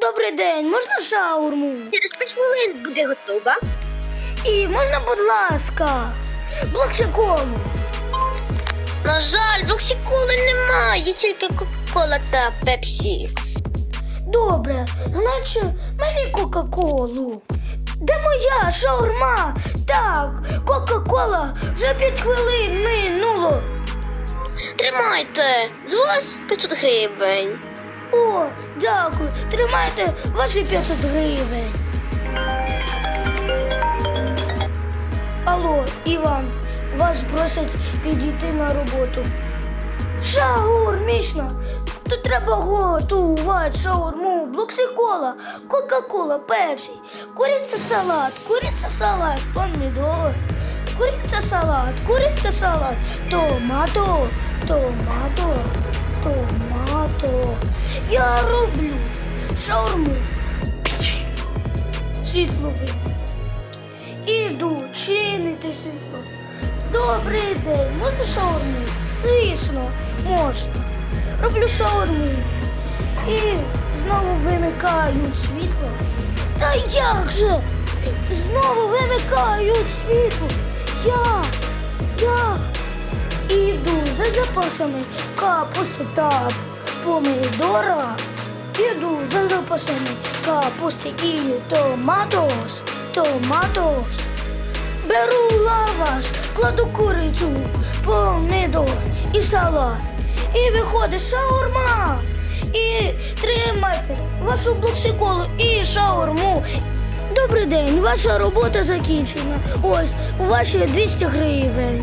Добрий день, можна шаурму? Через 5 хвилин буде готова. І можна, будь ласка, блокшиколу. На жаль, блоксіколи немає, є тільки Кока-Кола та Пепсі. Добре, значить, мені Кока-Колу. Де моя шаурма? Так, Кока-Кола вже 5 хвилин минуло. Тримайте, з вас 500 гривень. О, дякую. Тримайте ваші 500 гривень. Алло, Іван, вас просять підійти на роботу. Шаурмічно. Тут треба готувати шаурму, блоксикола, кока-кола, пепсі, куриця салат, куриця салат, помідор, куриця салат, куриця салат, томато, томато, томато. Я роблю шаурму. Світло вимкнути. Іду чинити світло. Добрий день, можна шаурму? Звісно, можна. Роблю шаурму. І знову вимикають світло. Та як же? Знову вимикають світло. Я, я іду за запасами капусти та помідора. Іду запасами капусти і томатос, томатос. Беру лаваш, кладу курицю, помідор і салат. І виходить шаурма. І тримайте вашу блоксиколу і шаурму. Добрий день, ваша робота закінчена. Ось у ваші 200 гривень.